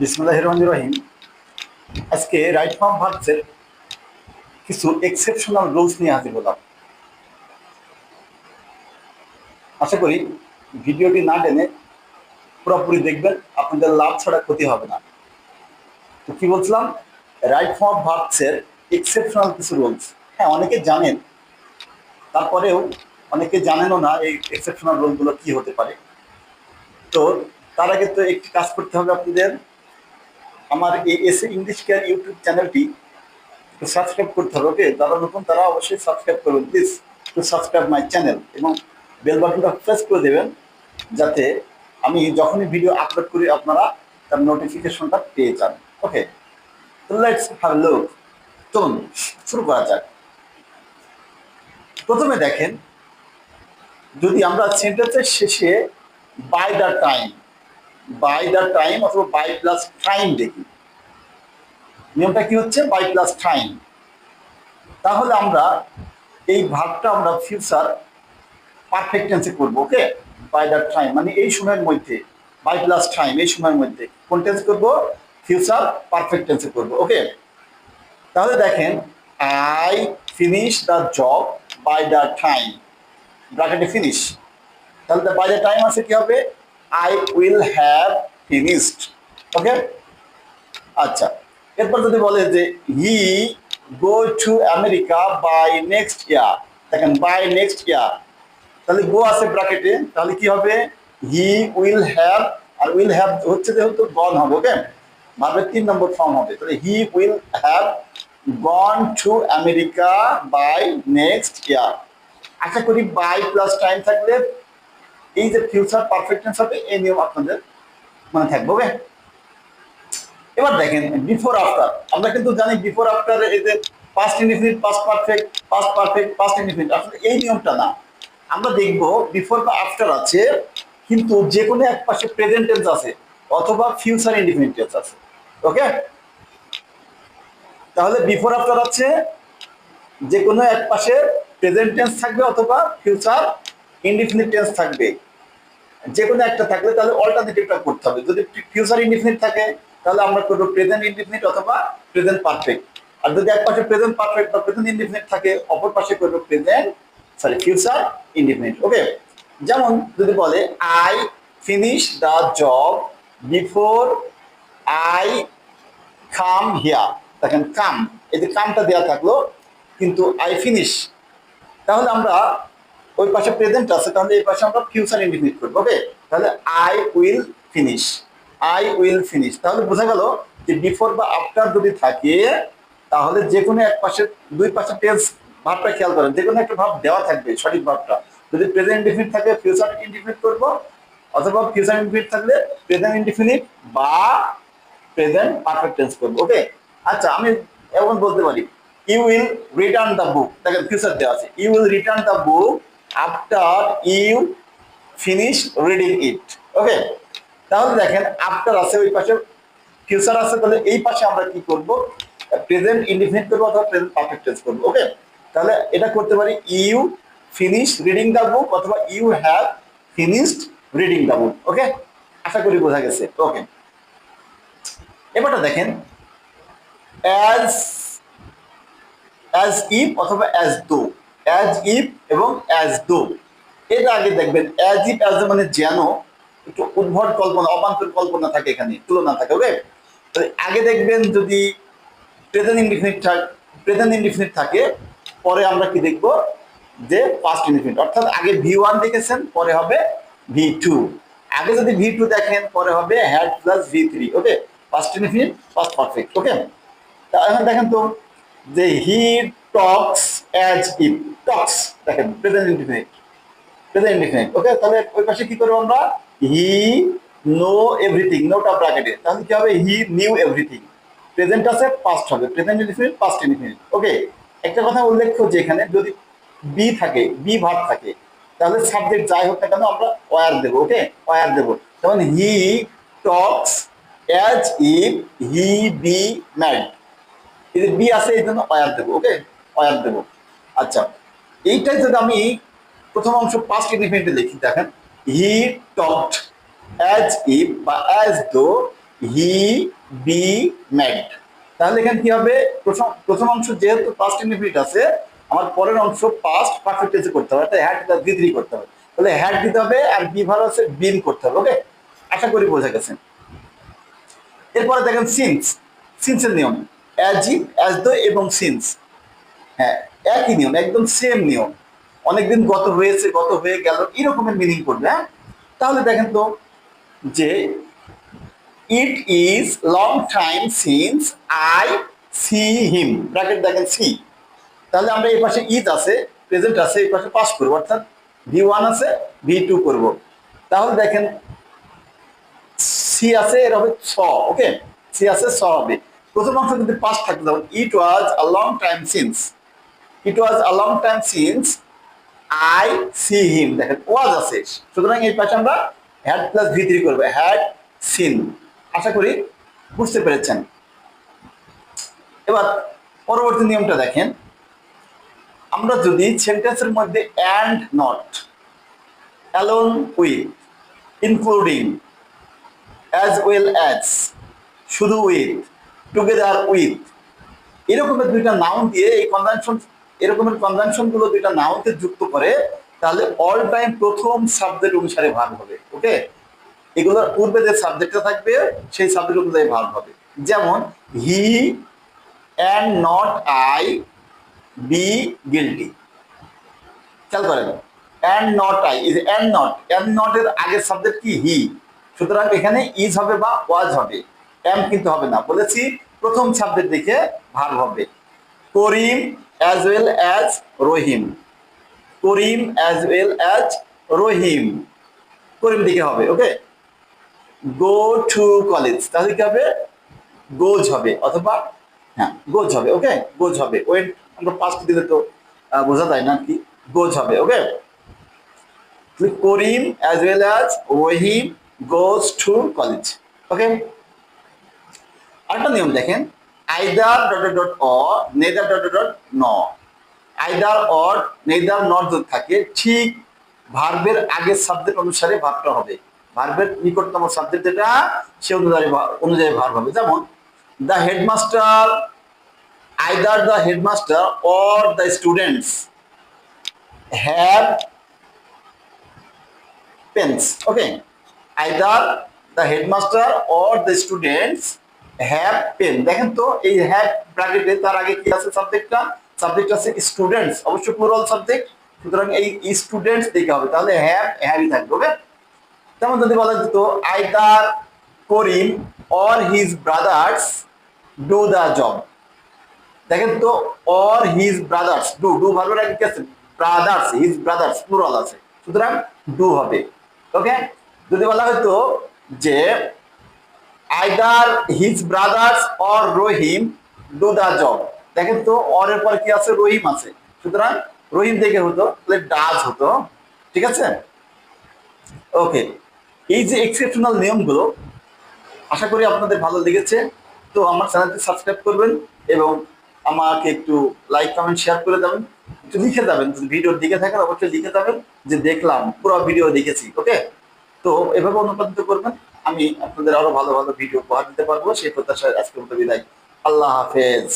বিসমুল্লাহ রহমান রহিম। আজকে right farm ভার্বসের কিছু এক্সেপশনাল রুলস নিয়ে হাজির হলাম। আশা করি ভিডিওটি না টেনে পুরোপুরি দেখবেন, আপনাদের লাভ ছাড়া ক্ষতি হবে না। তো কি বলছিলাম? রাইট ফর্ম ভার্বসের এক্সেপশনাল কিছু রুলস হ্যাঁ অনেকে জানেন। তারপরেও অনেকে জানেনও না এই এক্সেপশনাল রুলগুলো কি হতে পারে। তো তার আগে তো একটি কাজ করতে হবে আপনাদের। আমার এই এসে ইংলিশ কেয়ার ইউটিউব চ্যানেলটি সাবস্ক্রাইব করতে হবে ওকে যারা নতুন তারা অবশ্যই সাবস্ক্রাইব করবেন please to subscribe my channel এবং বেল বাটনটা প্রেস করে দেবেন, যাতে আমি যখনই ভিডিও আপলোড করি, আপনারা তার নোটিফিকেশনটা পেয়ে যান ওকে তো লেটস হ্যাভ লুক চলুন, শুরু করা যাক। প্রথমে দেখেন, যদি আমরা সেন্টেন্সের শেষে by the time by the time অথবা বাই প্লাস টাইম দেখি। নিয়মটা কি হচ্ছে? বাই প্লাস টাইম তাহলে আমরা এই ভাগটা আমরা ফিউচার পারফেক্ট টেন্সে করব ওকে বাই দ্য টাইম মানে এই সময়ের মধ্যে বাই প্লাস টাইম এই সময়ের মধ্যে। কোন টেন্স করব? ফিউচার পারফেক্ট টেন্সে করব ওকে তাহলে দেখেন I finish the job by the time ব্র্যাকেটে ফিনিশ তাহলে বাই দ্য টাইম আছে কি হবে? I will have finished okay আচ্ছা। এরপর যদি বলে যে he go to America by next year দেখেন বাই নেক্সট ইয়ার তাহলে গো আছে ব্র্যাকেটে তাহলে কি হবে? হি উইল হ্যাভ আর উইল হ্যাভ হচ্ছে যেহেতু গন হবে ওকে ভাবের তিন নম্বর ফর্ম হবে। তাহলে he will have gone to America by next year আশা করি বাই প্লাস টাইম থাকলে এই যে ফিউচার পারফেক্ট টেন্স হবে, এই নিয়ম আপনাদের মনে থাকবে ওকে এবার দেখেন বিফোর আফটার আমরা কিন্তু জানি বিফোর আফটার এই যে past indefinite past perfect past perfect past indefinite আসলে এই নিয়মটা না। আমরা দেখব বিফোর বা আফটার আছে, কিন্তু যে কোনো এক পাশে প্রেজেন্ট টেন্স আছে, অথবা ফিউচার ইনডিফিনিট টেন্স আছে ওকে তাহলে বিফোর আফটার আছে যে কোনো এক পাশে প্রেজেন্ট টেন্স থাকবে অথবা ফিউচার ইনডিফিনিট টেন্স থাকবে। যে কোনো একটা থাকলে তাহলে অল্টারনেটিভটা করতে হবে। যদি ফিউচার ইনডিফিনিট থাকে, তাহলে আমরা করব প্রেজেন্ট ইনডিফিনিট অথবা প্রেজেন্ট পারফেক্ট আর যদি এক পাশে প্রেজেন্ট পারফেক্ট বা প্রেজেন্ট ইনডিফিনিট থাকে, অপর পাশে করব present sorry future indefinite okay যেমন যদি বলে I finish the job before I come here দেখেন কাম এই যে কামটা দেওয়া থাকল, কিন্তু আই ফিনিশ তাহলে আমরা ওই পাশে প্রেজেন্ট আছে, তাহলে এই পাশে আমরা ফিউচার ইন্ডিফিনিট করব ওকে তাহলে I will finish I will finish তাহলে বোঝা গেল যে বিফোর বা আফটার যদি থাকে, তাহলে যে কোনো এক পাশে, দুই পাশে টেন্স ভাবটা খেয়াল করেন, যে কোনো একটা ভাব দেওয়া থাকবে সঠিক ভাবটা। যদি প্রেজেন্ট ইন্ডিফিনিট থাকে ফিউচার ইন্ডিফিনিট করব, অথবা ফিউচার ইন্ডিফিনিট থাকলে প্রেজেন্ট ইন্ডিফিনিট বা প্রেজেন্ট পারফেক্ট টেন্স করব ওকে আচ্ছা আমি এমন বলতে পারি you will return the book দেখেন ফিউচার দেওয়া আছে you will return the book after you finish reading it okay তাহলে দেখেন আফটার আছে, ওই পাশে ফিউচার আছে তাহলে এই পাশে আমরা কি করব? প্রেজেন্ট ইনডিফিনিট করব অথবা প্রেজেন্ট পারফেক্ট টেন্স করব ওকে তাহলে এটা করতে পারি you finish reading the book অথবা you have finished reading the book okay আশা করি বোঝা গেছে ওকে এবারটা দেখেন অ্যাজ অ্যাজ ইফ অথবা অ্যাজ দো অ্যাজ ইফ এবং অ্যাজ দো এর আগে দেখবেন অ্যাজ ইফ অ্যাজ মানে যেন একটু উদ্ভট কল্পনা, অবান্তর কল্পনা থাকে এখানে, তুলনা থাকে ওকে আগে দেখবেন যদি প্রেজেন্ট ইনডিফিনিট থাক প্রেজেন্ট ইনডিফিনিট থাকে, পরে আমরা কি দেখব? যে পাস্ট ইনডিফিনিট অর্থাৎ আগে ভি ওয়ান দেখেছেন, পরে হবে ভি টু আগে যদি ভি টু দেখেন, পরে হবে had plus V three okay past indefinite past perfect okay এখন দেখেন তো, যে হি টক্স অ্যাজ ইফ টক্স দেখেন present indefinite present indefinite okay তাহলে ওই পাশে কি করব আমরা? হি নো এভরিথিং নোটা ব্র্যাকেটে তাহলে কি হবে? হি নিউ এভরিথিং প্রেজেন্ট আছে পাস্ট হবে। Present indefinite past indefinite okay একটা কথা উল্লেখ্য যে এখানে, যদি বি থাকে বি ভার্ব থাকে, তাহলে সাবজেক্ট যাই হোক না কেন আমরা ওয়ার দেবো ওকে ওয়ার দেবো। যেমন he talks as if he be যে বি আছে এই জন্য অয়ার দেবো ওকে অয়ার দেবো। আচ্ছা এইটাই যদি আমি প্রথম অংশ পাস্ট ইনডিফিনিটে লিখি, দেখেন হি টকড অ্যাজ ইফ বা as though he be mad তাহলে এখানে কি হবে? প্রথম প্রথম অংশ যেহেতু পাস্ট ইনডিফিনিট আছে, আমার পরের অংশ পাস্ট পারফেক্ট টেন্সে করতে হবে, অর্থাৎ হ্যাড বি করতে হবে। তাহলে হ্যাড দিতে হবে আর বি ভালো আছে বিন করতে হবে ওকে আশা করি বোঝা গেছে। এরপরে দেখেন সিন্স সিন্সের নিয়ম অ্যাজ ইফ অ্যাজ দো এবং সিন্স হ্যাঁ একই নিয়ম, একদম সেম নিয়ম। অনেকদিন গত হয়েছে, গত হয়ে গেল, এরকমের মিনিং করবে হ্যাঁ? তাহলে দেখেন তো যে it is long time since I see him bracket দেখেন সি তাহলে আমরা এই পাশে ইজ আছে প্রেজেন্ট আছে, এই পাশে পাস করব, অর্থাৎ ভি ওয়ান আছে ভি টু করব। তাহলে দেখেন সি আছে, এর হবে ছ ওকে সি আছে, ছ হবে। প্রথম অংশ যদি পাস থাকতে তখন it was a long time since it was a long time since I see him দেখেন, ওয়াজ আছে। সুতরাং এই পাশে আমরা হ্যাড প্লাস ভি থ্রি করব। হ্যাড সিন আশা করি বুঝতে পেরেছেন। এবার পরবর্তী নিয়মটা দেখেন। আমরা যদি সেন্টেন্সের মধ্যে and not alone with including as well as শুধু উইথ টুগেদার উইথ এরকমের দুইটা নাউন দিয়ে এই কনজাংশন এরকমের কনজাংশনগুলো দুইটা নাউনকে যুক্ত করে, তাহলে অল টাইম প্রথম সাবজেক্ট অনুসারে ভাগ হবে ওকে এগুলোর পূর্বে যে সাবজেক্টটা থাকবে, সেই সাবজেক্ট অনুযায়ী ভাগ হবে। যেমন he and not I be guilty খেয়াল করেন and not I is and not and not এর আগের সাবজেক্ট কি? হি সুতরাং এখানে ইজ হবে বা ওয়াজ হবে এম কিন্তু হবে না। বলেছি, প্রথম সাবজেক্ট দেখে ভাগ হবে। Karim as well as Rahim. Karim as well as Rahim. Karim দিকে হবে ওকে গো টু কলেজ তাহলে কি হবে? গোজ হবে, অথবা হ্যাঁ গোজ হবে ওকে গোজ হবে। ওয়েন আমরা পাঁচটি দিলে তো বোঝা যায় না কি? গোজ হবে okay Karim as well as ওহিম goes to college okay আরেকটা নিয়ম দেখেন। Either dot dot or neither dot dot nor. Either or neither not যদি থাকে, ঠিক ভার্বের আগের সাবজেক্ট অনুসারে ভাবটা হবে। ভার্বের নিকটতম সাবজেক্ট যেটা, সে অনুযায়ী অনুযায়ী ভার্ব হবে। যেমন the headmaster either the headmaster or the students have pens okay either the headmaster or the students have pen দেখেন তো, এই হ্যাভ ব্র্যাকেটে তার আগে কি আছে সাবজেক্টটা সাবজেক্ট আছে স্টুডেন্টস অবশ্যই প্লুরাল সাবজেক্ট সুতরাং এই স্টুডেন্টস দিকে হবে। তাহলে হ্যাভ হ্যাভই থাকবে ওকে যেমন যদি বলা যেত either Karim or his brothers do the job দেখেন তো or his brothers do do ভার্বের আগে কি আছে। ব্রাদার্স হিজ ব্রাদার্স প্লুরাল আছে। সুতরাং ডু হবে। ওকে যদি বলা হতো যে either his brothers or Rahim do the job দেখেন তো অর এর পর কি আছে? রহিম আছে। সুতরাং রহিম থেকে হতো, তাহলে ডাজ হতো। ঠিক আছে? ওকে এই যে এক্সেপশনাল নিয়মগুলো, আশা করি আপনাদের ভালো লেগেছে। তো আমার চ্যানেলটি সাবস্ক্রাইব করবেন এবং আমাকে একটু লাইক কমেন্ট শেয়ার করে দেবেন। একটু লিখে দেবেন। যদি ভিডিও দিকে থাকেন, অবশ্যই লিখে দেবেন যে দেখলাম, পুরো ভিডিও দেখেছি। ওকে তো এভাবে অনুপ্রাণিত করবেন। আমি আপনাদের আরও ভালো ভালো ভিডিও উপহার দিতে পারব। সেই প্রত্যাশায় আজকের মতো বিদায়। আল্লাহ হাফেজ।